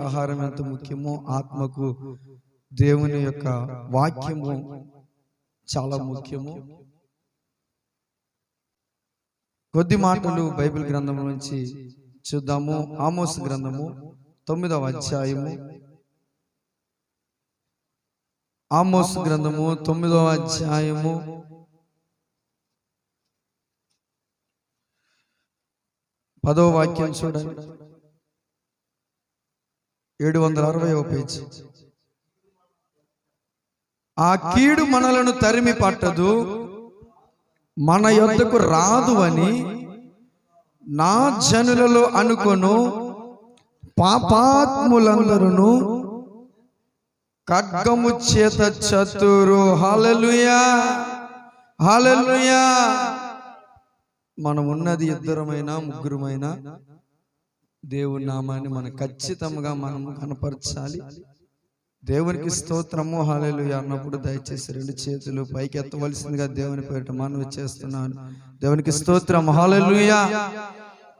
ఆహారం ఎంత ముఖ్యమో ఆత్మకు దేవుని యొక్క వాక్యము చాలా ముఖ్యము. కొద్ది మాటలు బైబిల్ గ్రంథం నుంచి చూద్దాము. ఆమోస్ గ్రంథము తొమ్మిదవ అధ్యాయము. ఆమోస్ గ్రంథము తొమ్మిదవ అధ్యాయము. పదో వాక్యం చూడండి. ఏడు వందల అరవై పేజీ. ఆ కీడు మనలను తరిమి పట్టదు మన యొద్దకు రాదు అని నా జనులలో అనుకొను పాపాత్ములందరూ ఖడ్గము చేత చతురు. హలలుయా హలలుయా మనం ఉన్నది ఇద్దరమైనా ముగ్గురమైనా దేవుని నామాన్ని మనం ఖచ్చితంగా మనం కనపరచాలి. దేవునికి స్తోత్రము హాలేలు అన్నప్పుడు దయచేసి రెండు చేతులు పైకి ఎత్తవలసిందిగా దేవుని పేరిట మనవి చేస్తున్నాను. దేవునికి స్తోత్రం హాలెలుయా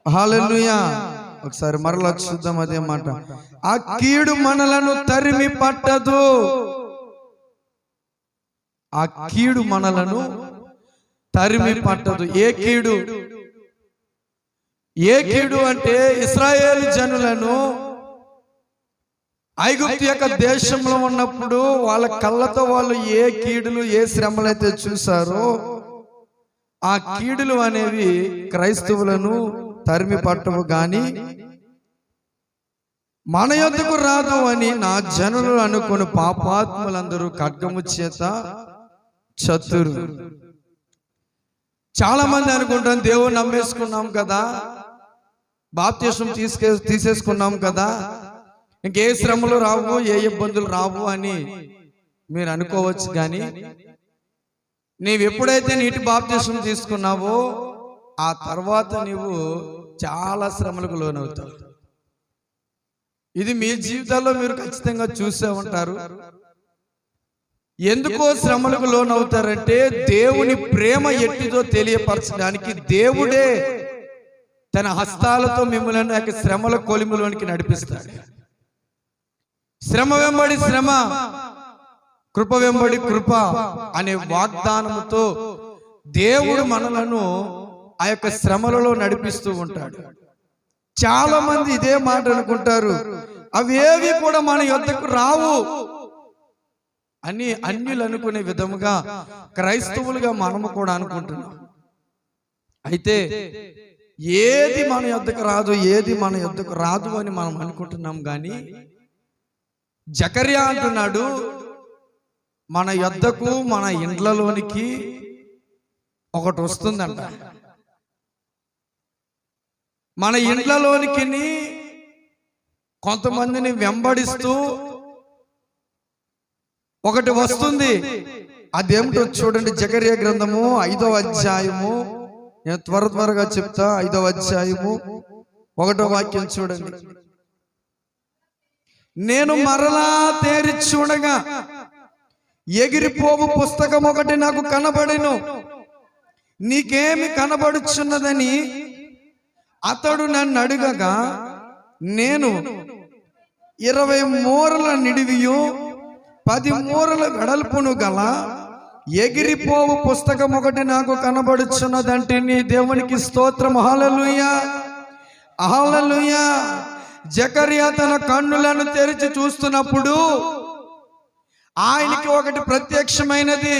హాలెలుయా ఒకసారి మరలా చూద్దాం అదే మాట. ఆ కీడు మనలను తరిమి పట్టదు. ఆ కీడు మనలను తరిమి పట్టదు. ఏ కీడు? ఏ కీడు అంటే ఇస్రాయేల్ జనులను ఐగుప్తు యొక్క దేశంలో ఉన్నప్పుడు వాళ్ళ కళ్ళతో వాళ్ళు ఏ కీడులు ఏ శ్రమలు అయితే చూసారో ఆ కీడులు అనేవి క్రైస్తవులను తరిమి పట్టవు కానీ మన యొద్దకు రాదు అని నా జనులు అనుకుని పాపాత్ములందరూ ఖడ్గము చేత చతురు. చాలా మంది అనుకుంటాం దేవుడు నమ్మేసుకున్నాం కదా బాప్తీసం తీసుకే తీసేసుకున్నాం కదా. ఇంకే శ్రమలు రావు ఏ ఇబ్బందులు రావు అని మీరు అనుకోవచ్చు కానీ నీవు ఎప్పుడైతే నీటి బాప్తీసం తీసుకున్నావో ఆ తర్వాత నీవు చాలా శ్రమలకు లోనవుతావు. ఇది మీ జీవితాల్లో మీరు ఖచ్చితంగా చూసే ఉంటారు. ఎందుకో శ్రమలకు లోనవుతారంటే దేవుని ప్రేమ ఎట్టిదో తెలియపరచడానికి దేవుడే తన హస్తాలతో మిమ్మల్ని యొక్క శ్రమల కొలిములోనికి నడిపిస్తాడు. శ్రమ వెంబడి శ్రమ కృప వెంబడి కృప అనే వాగ్దానముతో దేవుడు మనలను ఆ యొక్క శ్రమలలో నడిపిస్తూ ఉంటాడు. చాలా మంది ఇదే మాట అనుకుంటారు అవేవి కూడా మన యొద్దకు రావు అని అన్యులు అనుకునే విధముగా క్రైస్తవులుగా మనము కూడా అనుకుంటున్నాం. అయితే ఏది మన యొద్దకు రాదు ఏది మన యొద్దకు రాదు అని మనం అనుకుంటున్నాం కానీ జకర్యా అంటున్నాడు మన యొద్దకు మన ఇండ్లలోనికి ఒకటి వస్తుందంట. మన ఇండ్లలోనికి కొంతమందిని వెంబడిస్తూ ఒకటి వస్తుంది. అదేమిటో చూడండి జకర్య గ్రంథము ఐదో అధ్యాయము నేను త్వర త్వరగా చెప్తా ఐదవ అధ్యాయము ఒకటో వాక్యం చూడండి. నేను మరలా తేరి చూడగా ఎగిరిపోవు పుస్తకం ఒకటి నాకు కనబడిను. నీకేమి కనబడుచున్నదని అతడు నన్ను అడుగగా నేను ఇరవై మూరల నిడివియు పది మూరల వెడల్పును గల ఎగిరిపోవు పుస్తకం ఒకటి నాకు కనబడుచున్నదంటే నీ దేవునికి స్తోత్రం. హాలలుయా అహలలుయా జకర్యా తన కన్నులను తెరిచి చూస్తున్నప్పుడు ఆయనకి ఒకటి ప్రత్యక్షమైనది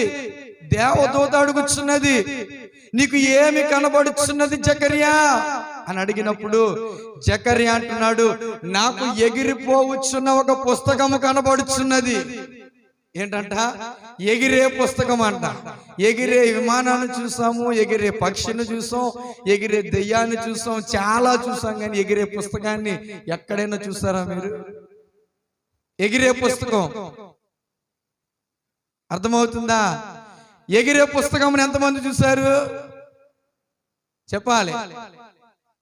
దేవదూత అడుగుచున్నది నీకు ఏమి కనబడుచున్నది జకర్యా? అని అడిగినప్పుడు జకర్యా అంటున్నాడు నాకు ఎగిరిపోవచ్చున్న ఒక పుస్తకము కనబడుచున్నది. ఏంటంట? ఎగిరే పుస్తకం అంట ఎగిరే విమానాన్ని చూసాము ఎగిరే పక్షిని చూసాం ఎగిరే దెయ్యాన్ని చూసాం చాలా చూసాం కానీ ఎగిరే పుస్తకాన్ని ఎక్కడైనా చూసారా మీరు? ఎగిరే పుస్తకం. అర్థమవుతుందా? ఎగిరే పుస్తకం ఎంతమంది చూశారు? చెప్పాలి.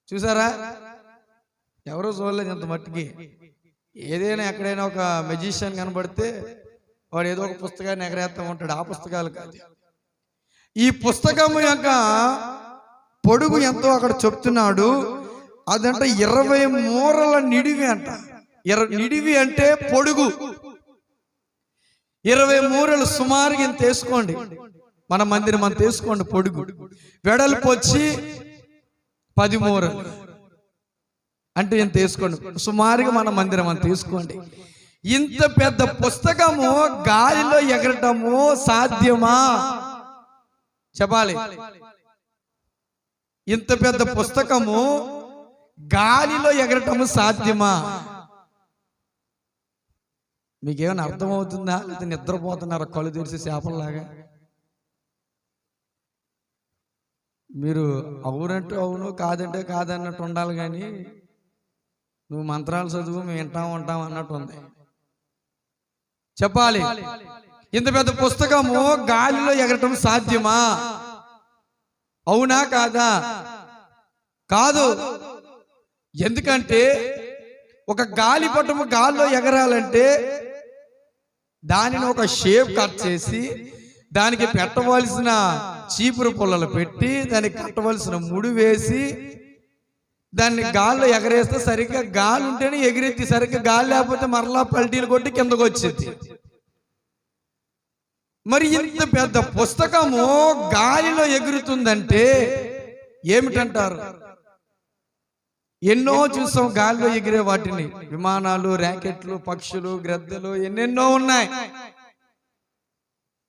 చూసారా? ఎవరో చూడలేదు ఎంత మట్టుకి. ఏదైనా ఎక్కడైనా ఒక మెజిషియన్ కనబడితే వాడు ఏదో ఒక పుస్తకాన్ని ఎగరేస్తా ఉంటాడు. ఆ పుస్తకాలు కాదు. ఈ పుస్తకం యొక్క పొడుగు ఎంతో అక్కడ చెప్తున్నాడు. అదంట ఇరవై మూరల నిడివి అంట. ఇర నిడివి అంటే పొడుగు. ఇరవై మూరలు సుమారుగా ఇంత వేసుకోండి. మన మందిరం మనం తీసుకోండి పొడుగు. వెడల్పు వచ్చి పది మూరలు. అంటే ఇంత తీసుకోండి సుమారుగా మన మందిరం అంత తీసుకోండి ఇంత పెద్ద పుస్తకము గాలిలో ఎగరటము సాధ్యమా? చెప్పాలి. ఇంత పెద్ద పుస్తకము గాలిలో ఎగరటము సాధ్యమా? మీకేమైనా అర్థమవుతుందా? లేదా నిద్రపోతున్నారా కళ్ళు తెరిచి చేపల్లాగా? మీరు అవునంటే అవును కాదంటే కాదన్నట్టు ఉండాలి కానీ నువ్వు మంత్రాలు చదువు మేము వింటాం ఉంటాం అన్నట్టు ఉంది. చెప్పాలి. ఇంత పెద్ద పుస్తకము గాలిలో ఎగరటం సాధ్యమా? అవునా కాదా? కాదు. ఎందుకంటే ఒక గాలిపటము గాల్లో ఎగరాలంటే దానిని ఒక షేప్ కట్ చేసి దానికి పెట్టవలసిన చీపురు పుల్లలు పెట్టి దానికి కట్టవలసిన ముడి వేసి దాన్ని గాల్లో ఎగరేస్తే సరిగ్గా గాలి ఉంటేనే ఎగిరెత్తి సరిగ్గా గాలి లేకపోతే మరలా పల్టీలు కొట్టి కిందకు వచ్చింది మరి ఇంత పెద్ద పుస్తకము గాలిలో ఎగురుతుందంటే ఏమిటంటారు? ఎన్నో చూసాం గాలిలో ఎగిరే వాటిని. విమానాలు ర్యాకెట్లు పక్షులు గ్రద్దలు ఎన్నెన్నో ఉన్నాయి.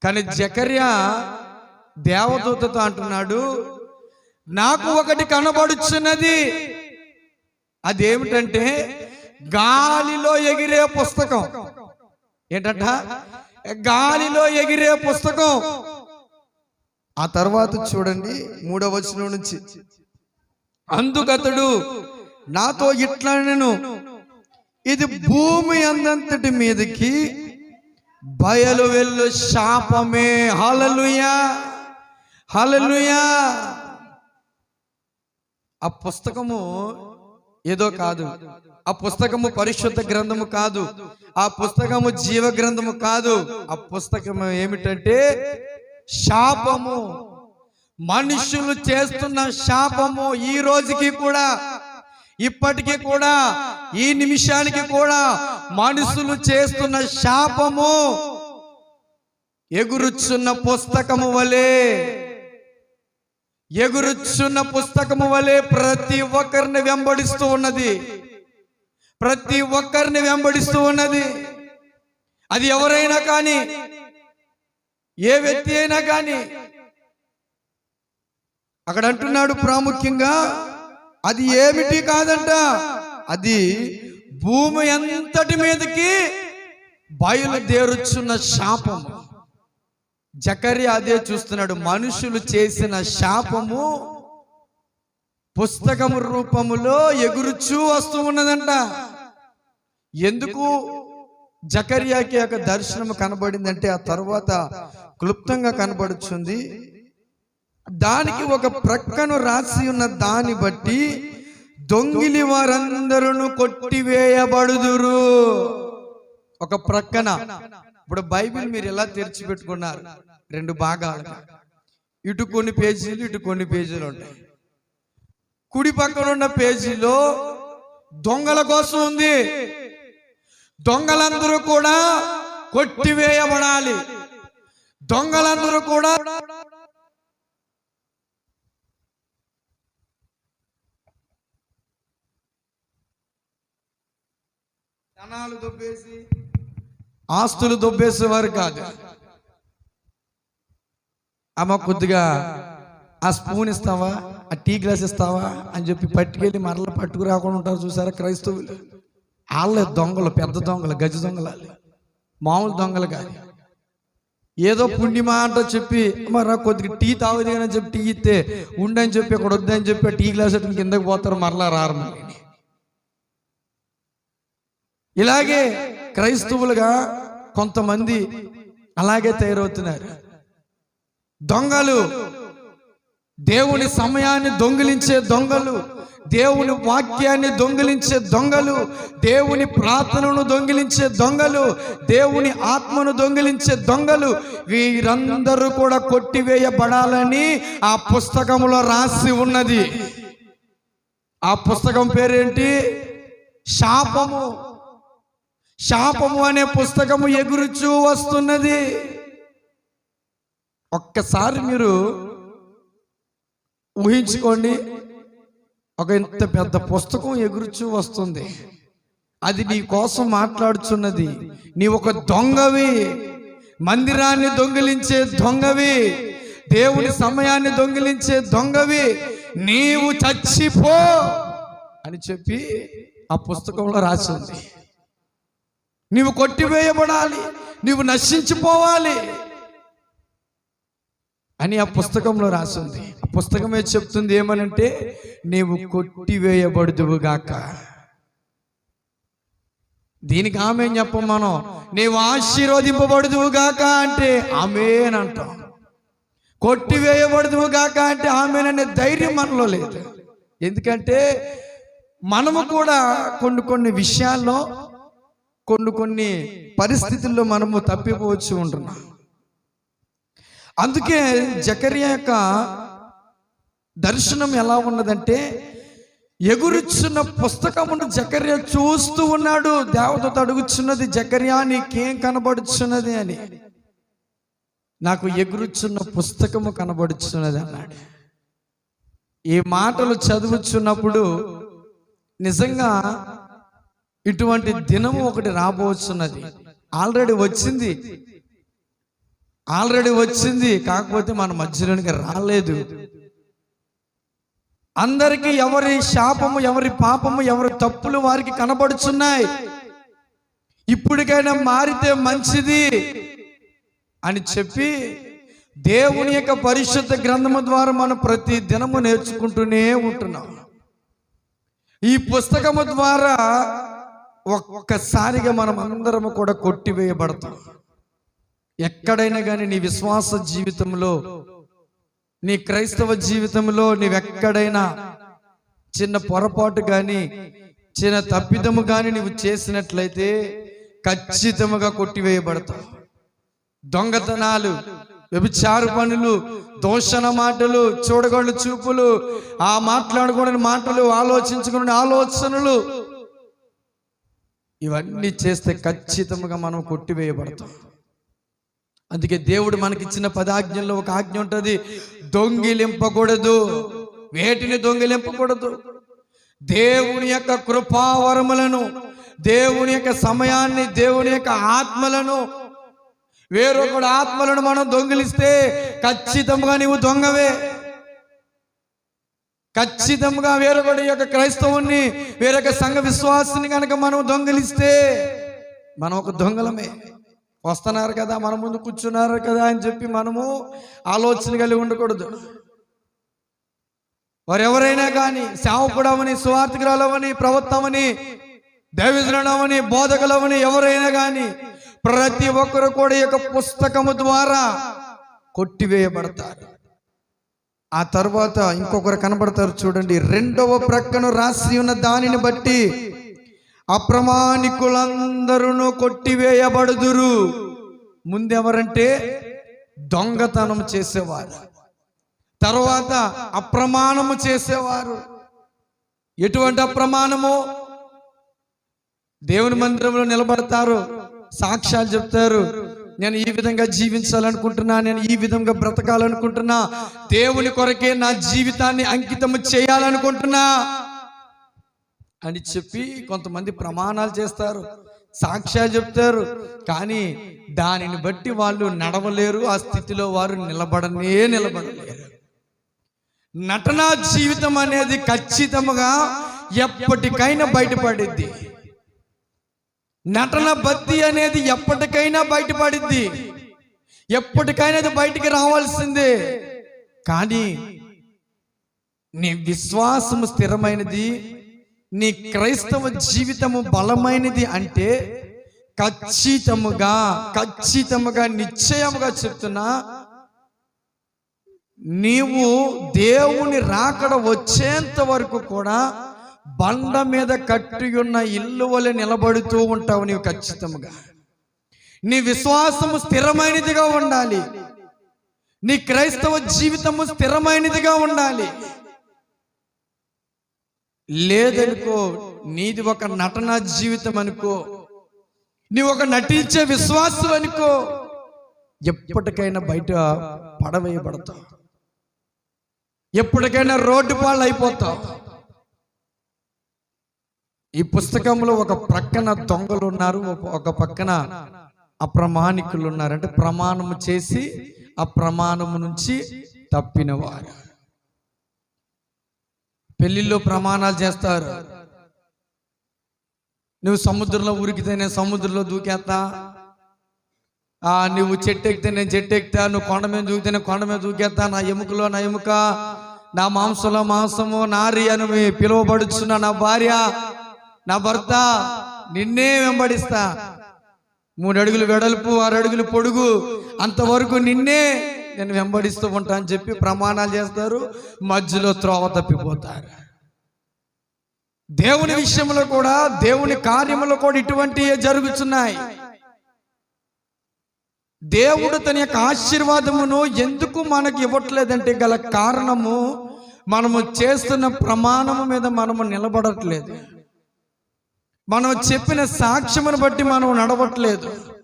కానీ జకర్య దేవదూతతో అంటున్నాడు నాకు ఒకటి కనబడుచున్నది. అదేమిటంటే గాలిలో ఎగిరే పుస్తకం. ఏంటంట? గాలిలో ఎగిరే పుస్తకం. ఆ తర్వాత చూడండి మూడవ వచనం నుంచి. అందుకతడు నాతో ఇట్లా నేను ఇది భూమి అందంతటి మీదకి బయలు వెళ్ళు శాపమే. హలలుయా హలలుయా ఆ పుస్తకము ఏదో కాదు. ఆ పుస్తకము పరిశుద్ధ గ్రంథము కాదు. ఆ పుస్తకము జీవ గ్రంథము కాదు. ఆ పుస్తకము ఏమిటంటే శాపము. మనుషులు చేస్తున్న శాపము ఈ రోజుకి కూడా. ఇప్పటికీ కూడా. ఈ నిమిషానికి కూడా మనుషులు చేస్తున్న శాపము ఎగురుచున్న పుస్తకము వలె. ఎగురుచున్న పుస్తకము వలె ప్రతి ఒక్కరిని వెంబడిస్తూ ఉన్నది. ప్రతి ఒక్కరిని వెంబడిస్తూ ఉన్నది. అది ఎవరైనా కానీ ఏ వ్యక్తి అయినా కానీ అక్కడ అంటున్నాడు ప్రాముఖ్యంగా అది ఏమిటి కాదంట అది భూమి ఎంతటి మీదకి బయలుదేరుచున్న శాపము. జకర్య అదే చూస్తున్నాడు. మనుషులు చేసిన శాపము పుస్తకము రూపములో ఎగురుచూ వస్తూ ఉన్నదంట. ఎందుకు? జకర్యాకి యొక్క దర్శనము కనబడిందంటే ఆ తర్వాత క్లుప్తంగా కనబడుచుంది. దానికి ఒక ప్రక్కను రాసి ఉన్న దాన్ని బట్టి దొంగిలి వారందరూ కొట్టివేయబడుదురు. ఒక ప్రక్కన. ఇప్పుడు బైబిల్ మీరు ఎలా తెరిచి పెట్టుకున్నారు రెండు భాగాలు. ఇటు కొన్ని పేజీలు ఇటు కొన్ని పేజీలు ఉంటాయి. కుడి పక్కన ఉన్న పేజీలో దొంగల కోసం ఉంది. దొంగలందరూ కూడా కొట్టివేయబడాలి. దొంగలందరూ కూడా ధనాలు దొబ్బేసి ఆస్తులు దొబ్బేసేవారు కాదు. అమ్మ కొద్దిగా ఆ స్పూన్ ఇస్తావా? ఆ టీ గ్లాస్ ఇస్తావా? అని చెప్పి పట్టుకెళ్ళి మరల పట్టుకురాకుండా ఉంటారు చూసారా క్రైస్తవులు? వాళ్ళే దొంగలు పెద్ద దొంగలు గజ దొంగలు. మామూలు దొంగలు కాదు. ఏదో పుణ్యమా అంట చెప్పి మరి కొద్దిగా టీ తాగుది అని చెప్పి టీ ఇస్తే ఉండని చెప్పి అక్కడ వద్దని చెప్పి ఆ టీ గ్లాస్ ఎట్టుకుని కిందకి పోతారు మరలా రారు మళ్ళీ. ఇలాగే క్రైస్తవులుగా కొంతమంది అలాగే తయారవుతున్నారు. దొంగలు. దేవుని సమయాన్ని దొంగిలించే దొంగలు. దేవుని వాక్యాన్ని దొంగిలించే దొంగలు. దేవుని ప్రార్థనను దొంగిలించే దొంగలు. దేవుని ఆత్మను దొంగిలించే దొంగలు. వీరందరూ కూడా కొట్టివేయబడాలని ఆ పుస్తకంలో రాసి ఉన్నది. ఆ పుస్తకం పేరేంటి? శాపము. శాపము అనే పుస్తకము ఎగురుచూ వస్తున్నది. ఒక్కసారి మీరు ఊహించుకోండి ఒక ఇంత పెద్ద పుస్తకం ఎగురుచూ వస్తుంది. అది నీ కోసం మాట్లాడుచున్నది. నీ ఒక దొంగవి. మందిరాన్ని దొంగిలించే దొంగవి. దేవుని సమయాన్ని దొంగిలించే దొంగవి. నీవు చచ్చిపో అని చెప్పి ఆ పుస్తకంలో రాసి ఉంది నీవు కొట్టివేయబడాలి. నీవు నశించిపోవాలి. అని ఆ పుస్తకంలో రాసింది. ఆ పుస్తకమే చెప్తుంది? ఏమనంటే నీవు కొట్టివేయబడుదువుగాక. దీనికి ఆమె చెప్పం మనం? నీవు ఆశీర్వదింపబడుదువుగాక అంటే ఆమెన్ అంటాం. కొట్టివేయబడుదువుగాక అంటే ఆమెననే ధైర్యం మనలో లేదు. ఎందుకంటే మనము కూడా కొన్ని కొన్ని విషయాల్లో కొన్ని కొన్ని పరిస్థితుల్లో మనము తప్పిపోవచ్చు ఉంటున్నాం. అందుకే జకర్య యొక్క దర్శనం ఎలా ఉన్నదంటే ఎగురుచున్న పుస్తకమును జకర్య చూస్తూ ఉన్నాడు. దేవత అడుగుచున్నది జకర్యా నీకేం కనబడుచున్నది? అని. నాకు ఎగురుచున్న పుస్తకము కనబడుచున్నది అన్నాడు. ఈ మాటలు చదువుచున్నప్పుడు నిజంగా ఇటువంటి దినము ఒకటి రాబోతున్నది ఆల్రెడీ వచ్చింది. ఆల్రెడీ వచ్చింది కాకపోతే మన మధ్యలోనికి రాలేదు. అందరికీ ఎవరి శాపము ఎవరి పాపము ఎవరి తప్పులు వారికి కనబడుచున్నాయి. ఇప్పటికైనా మారితే మంచిది అని చెప్పి దేవుని యొక్క పరిశుద్ధ గ్రంథము ద్వారా మనం ప్రతి దినము నేర్చుకుంటూనే ఉంటున్నాం. ఈ పుస్తకము ద్వారా ఒక్కసారిగా మనం అందరము కూడా కొట్టివేయబడతాం. ఎక్కడైనా కానీ నీ విశ్వాస జీవితంలో నీ క్రైస్తవ జీవితంలో నీవెక్కడైనా చిన్న పొరపాటు కానీ చిన్న తప్పిదము కానీ నువ్వు చేసినట్లయితే ఖచ్చితముగా కొట్టివేయబడతావు. దొంగతనాలు వ్యభిచారు పనులు దోషణ మాటలు చూడగొండ చూపులు ఆ మాట్లాడుకునే మాటలు ఆలోచించుకునే ఆలోచనలు ఇవన్నీ చేస్తే ఖచ్చితంగా మనం కొట్టివేయబడతాం. అందుకే దేవుడు మనకిచ్చిన పదాజ్ఞల్లో ఒక ఆజ్ఞ ఉంటుంది. దొంగిలింపకూడదు. వేటిని దొంగిలింపకూడదు? దేవుని యొక్క కృపావరములను దేవుని యొక్క సమయాన్ని దేవుని యొక్క ఆత్మలను. వేరొకడు ఆత్మలను మనం దొంగిలిస్తే ఖచ్చితంగా నీవు దొంగవే. ఖచ్చితంగా వేరొకటి యొక్క క్రైస్తవుని వేరొక సంఘ విశ్వాసాన్ని కనుక మనం దొంగిలిస్తే మనం ఒక దొంగలమే. వస్తున్నారు కదా మన ముందు కూర్చున్నారు కదా అని చెప్పి మనము ఆలోచన కలిగి ఉండకూడదు. వారు ఎవరైనా కానీ సేవకుడవని సువార్థికురాలవని ప్రవక్తమని దైవజనమని బోధకులవని ఎవరైనా కానీ ప్రతి ఒక్కరు కూడా యొక్క పుస్తకము ద్వారా కొట్టివేయబడతారు. ఆ తర్వాత ఇంకొకరు కనబడతారు చూడండి రెండవ ప్రక్కను రాసి ఉన్న దానిని బట్టి అప్రమాణికులందరూ కొట్టివేయబడుదురు. ముందెవరంటే దొంగతనం చేసేవారు. తర్వాత అప్రమాణము చేసేవారు. ఎటువంటి అప్రమాణము? దేవుని మందిరంలో నిలబడతారు. సాక్ష్యాలు చెప్తారు. నేను ఈ విధంగా జీవించాలనుకుంటున్నా నేను ఈ విధంగా బ్రతకాలనుకుంటున్నా. దేవుని కొరకే నా జీవితాన్ని అంకితం చేయాలనుకుంటున్నా. అని చెప్పి కొంతమంది ప్రమాణాలు చేస్తారు. సాక్ష్యాలు చెప్తారు. కానీ దానిని బట్టి వాళ్ళు నడవలేరు. ఆ స్థితిలో వారు నిలబడనే నిలబడలేరు. నటనా జీవితం అనేది ఖచ్చితంగా ఎప్పటికైనా బయటపడిద్ది. నటన బత్తి అనేది ఎప్పటికైనా బయటపడిద్ది. ఎప్పటికైనా అది బయటికి రావాల్సిందే. కానీ నీ విశ్వాసము స్థిరమైనది. నీ క్రైస్తవ జీవితము బలమైనది అంటే ఖచ్చితముగా ఖచ్చితముగా నిశ్చయముగా చెప్తున్నా నీవు దేవుని రాకడ వచ్చేంత వరకు కూడా బండ మీద కట్టి ఉన్న ఇల్లు వలె నిలబడుతూ ఉంటావు నీవు ఖచ్చితముగా. నీ విశ్వాసము స్థిరమైనదిగా ఉండాలి. నీ క్రైస్తవ జీవితము స్థిరమైనదిగా ఉండాలి. లేదనుకో నీది ఒక నటన జీవితం అనుకో నీ ఒక నటించే విశ్వాసం అనుకో ఎప్పటికైనా బయట పడవేయబడతావు. ఎప్పటికైనా రోడ్డు పాలు అయిపోతావు ఈ పుస్తకంలో ఒక ప్రక్కన దొంగలు ఉన్నారు ఒక- పక్కన అప్రమాణికులు ఉన్నారు అంటే ప్రమాణము చేసి ఆ ప్రమాణము నుంచి తప్పిన వారు ప్రమాణాలు చేస్తారు. నువ్వు సముద్రంలో ఉరికితే నేను సముద్రంలో దూకేస్తా. ఆ నువ్వు చెట్టు ఎక్కితే నేను చెట్టు ఎక్కుతా నువ్వు కొండ మీద దూకితే నేను కొండ మీద దూకేస్తా. నా ఎముకలో నా ఎముక నా మాంసంలో మాంసము నారి అని పిలువబడుచున్న నా భార్య నా భర్త నిన్నే వెంబడిస్తా. మూడు అడుగులు వెడల్పు ఆరు అడుగులు పొడుగు అంతవరకు నిన్నే నేను వెంబడిస్తూ ఉంటా అని చెప్పి ప్రమాణాలు చేస్తారు. మధ్యలో త్రోవ తప్పిపోతారు. దేవుని విషయంలో కూడా దేవుని కార్యములో కూడా ఇటువంటివే జరుగుతున్నాయి. దేవుడు తన యొక్క ఆశీర్వాదమును ఎందుకు మనకి ఇవ్వట్లేదంటే గల కారణము మనము చేస్తున్న ప్రమాణము మీద మనము నిలబడట్లేదు. మనం చెప్పిన సాక్ష్యమును బట్టి మనం నడవట్లేదు.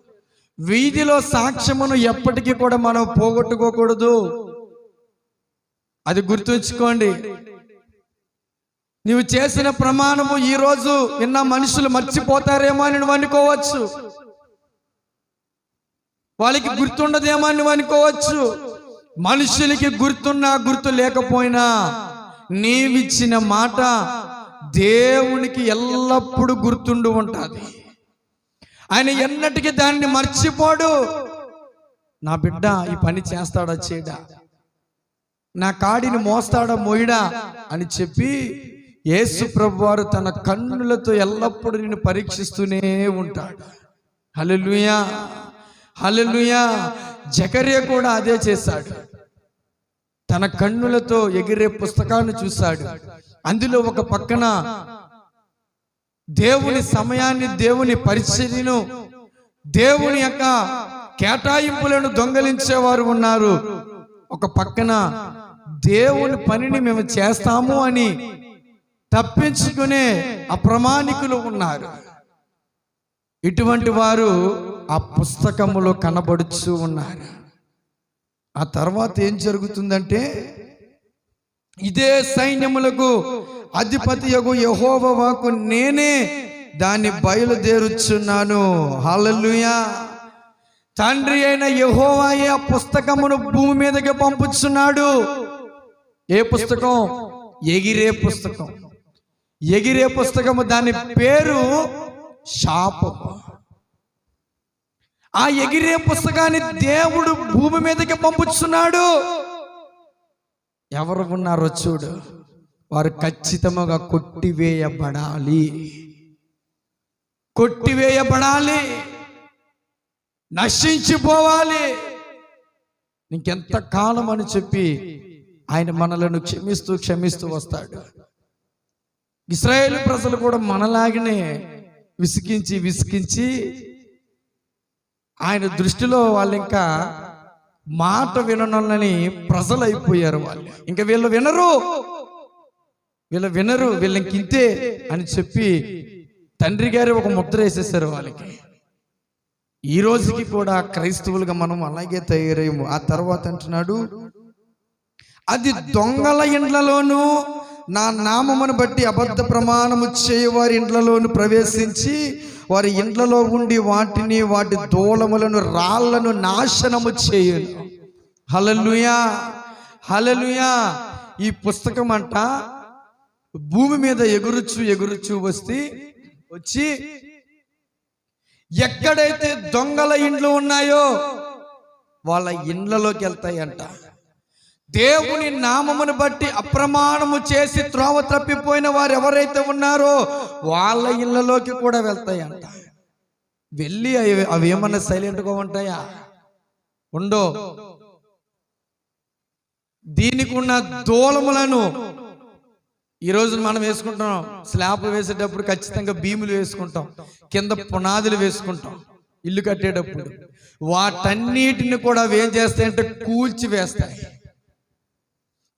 వీధిలో సాక్ష్యమును ఎప్పటికీ కూడా మనం పోగొట్టుకోకూడదు. అది గుర్తుంచుకోండి. నీవు చేసిన ప్రమాణము ఈ రోజు విన్న మనుషులు మర్చిపోతారేమో అని నువ్వు అనుకోవచ్చు. వాళ్ళకి గుర్తుండదేమో అని నువ్వు అనుకోవచ్చు. మనుషులకి గుర్తున్నా గుర్తు లేకపోయినా నీవిచ్చిన మాట దేవునికి ఎల్లప్పుడూ గుర్తుండి ఉంటుంది. ఆయన ఎన్నటికీ దాన్ని మర్చిపోడు. నా బిడ్డ ఈ పని చేస్తాడా చేయడా? నా కాడిని మోస్తాడా మోయడా? అని చెప్పి యేసు ప్రభు వారు తన కన్నులతో ఎల్లప్పుడూ నిన్ను పరీక్షిస్తూనే ఉంటాడు. హల్లెలూయా! హల్లెలూయా! జకర్య కూడా అదే చేశాడు. తన కన్నులతో ఎగిరే పుస్తకాన్ని చూశాడు. అందులో ఒక పక్కన దేవుని సమయాన్ని దేవుని పరిచర్యను దేవుని యొక్క కేటాయింపులను దొంగలించేవారు ఉన్నారు. ఒక పక్కన దేవుని పనిని మేము చేస్తాము అని తప్పించుకునే అప్రమాణికులు ఉన్నారు. ఇటువంటి వారు ఆ పుస్తకములో కనబడుచు ఉన్నారు. ఆ తర్వాత ఏం జరుగుతుందంటే ఇదే సైన్యములకు అధిపతి యగు యహోవాకు నేనే దాన్ని బయలుదేరుచున్నాను. హల్లెలూయా. తండ్రి అయిన యహోవాయే ఆ పుస్తకమును భూమి మీదకి పంపుచున్నాడు? ఏ పుస్తకం? ఎగిరే పుస్తకం. ఎగిరే పుస్తకము దాని పేరు శాపము. ఆ ఎగిరే పుస్తకాన్ని దేవుడు భూమి మీదకి పంపుచున్నాడు. ఎవరు ఉన్నారో చూడు. వారు ఖచ్చితంగా కొట్టివేయబడాలి. కొట్టివేయబడాలి. నశించిపోవాలి. ఇంకెంత కాలం అని చెప్పి ఆయన మనలను క్షమిస్తూ క్షమిస్తూ వస్తాడు. ఇస్రాయేల్ ప్రజలు కూడా మనలాగనే విసిగించి విసిగించి ఆయన దృష్టిలో వాళ్ళు ఇంకా మాట విననని ప్రజలు అయిపోయారు వాళ్ళు. ఇంకా వీళ్ళు వినరు. వీళ్ళు వినరు వీళ్ళ ఇంతే అని చెప్పి తండ్రి గారు ఒక ముద్ర వేసేసారు వాళ్ళకి. ఈ రోజుకి కూడా క్రైస్తవులుగా మనం అలాగే తయారయ్యాము. ఆ తర్వాత అంటున్నాడు అది దొంగల ఇండ్లలోనూ నా నామమును బట్టి అబద్ధ ప్రమాణము చేయవారి ఇండ్లలోను ప్రవేశించి వారి ఇండ్లలో ఉండి వాటిని వాటి దూలములను రాళ్ళను నాశనము చేయను. హలలుయా హలలుయా ఈ పుస్తకం అంట భూమి మీద ఎగురుచు ఎగురుచు వస్తే వచ్చి ఎక్కడైతే దొంగల ఇండ్లు ఉన్నాయో వాళ్ళ ఇండ్లలోకి వెళ్తాయంట. దేవుని నామమును బట్టి అప్రమాణము చేసి త్రోవ తప్పిపోయిన వారు ఎవరైతే ఉన్నారో వాళ్ళ ఇళ్ళలోకి కూడా వెళ్తాయంట. వెళ్ళి అవి అవి ఏమన్నా సైలెంట్గా ఉంటాయా? ఉండో దీనికి ఉన్న దూలములను ఈ రోజున మనం వేసుకుంటాం స్లాబ్ వేసేటప్పుడు ఖచ్చితంగా భీములు వేసుకుంటాం. కింద పునాదులు వేసుకుంటాం. ఇల్లు కట్టేటప్పుడు. వాటన్నిటిని కూడా ఏం చేస్తాయంటే కూల్చి వేస్తాయి.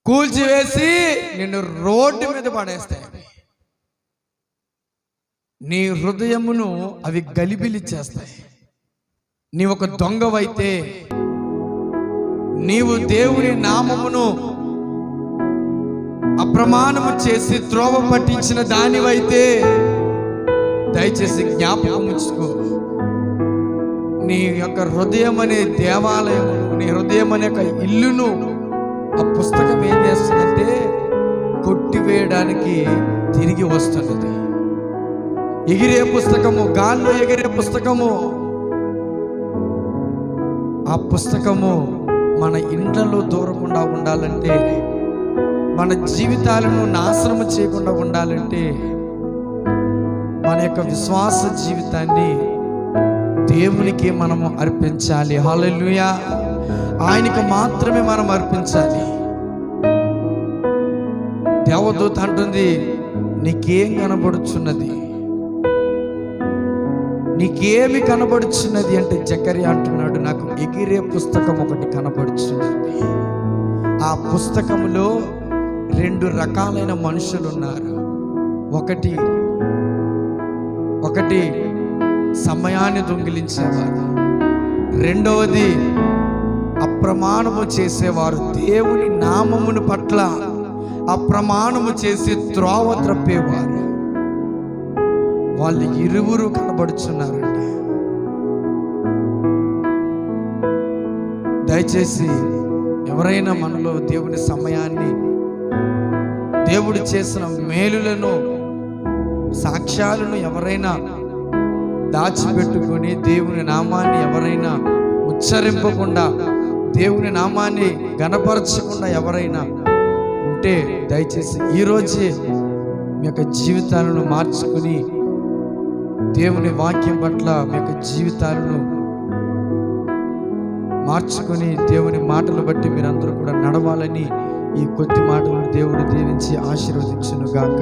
కూల్చివేసి నిన్ను రోడ్డు మీద పడేస్తాయి. నీ హృదయమును అవి గలిబిలి చేస్తాయి నీ ఒక దొంగవైతే నీవు దేవుని నామమును అప్రమాణము చేసి త్రోవ పట్టించిన దానివైతే దయచేసి జ్ఞాపకం ఉంచుకో. నీ యొక్క హృదయం అనే దేవాలయము నీ హృదయం అనే ఒక ఇల్లును ఆ పుస్తకం ఏం చేస్తుందంటే కొట్టివేయడానికి తిరిగి వస్తున్నది. ఎగిరే పుస్తకము గాల్లో ఎగిరే పుస్తకము. ఆ పుస్తకము మన ఇండ్లలో దూరకుండా ఉండాలంటే మన జీవితాలను నాశనము చేయకుండా ఉండాలంటే మన యొక్క విశ్వాస జీవితాన్ని దేవునికి మనము అర్పించాలి. హల్లెలూయా. ఆయనకు మాత్రమే మనం అర్పించాలి. దేవదూత అంటుంది నీకేం కనబడుచున్నది? నీకేమి కనబడుచున్నది? అంటే జకరి అంటున్నాడు నాకు ఎగిరే పుస్తకం ఒకటి కనబడుచున్నది. ఆ పుస్తకంలో రెండు రకాలైన మనుషులు ఉన్నారు ఒకటి ఒకటి సమయాన్ని దొంగిలించేవారు. రెండవది అప్రమాణము చేసేవారు. దేవుని నామమును పట్ల అప్రమాణము చేసి త్రోవ త్రప్పేవారు. వాళ్ళు ఇరువురు కనబడుచున్నారండి. దయచేసి ఎవరైనా మనలో దేవుని సమయాన్ని దేవుడు చేసిన మేలులను సాక్ష్యాలను ఎవరైనా దాచిపెట్టుకొని దేవుని నామాన్ని ఎవరైనా ఉచ్చరింపకుండా దేవుని నామాన్ని గనపరచకుండా ఎవరైనా ఉంటే దయచేసి ఈరోజే మీ యొక్క జీవితాలను మార్చుకుని దేవుని వాక్యం పట్ల మీ యొక్క జీవితాలను మార్చుకొని దేవుని మాటలు బట్టి మీరందరూ కూడా నడవాలని ఈ కొద్ది మాటలను దేవుడు దీవించి ఆశీర్వదించును గాక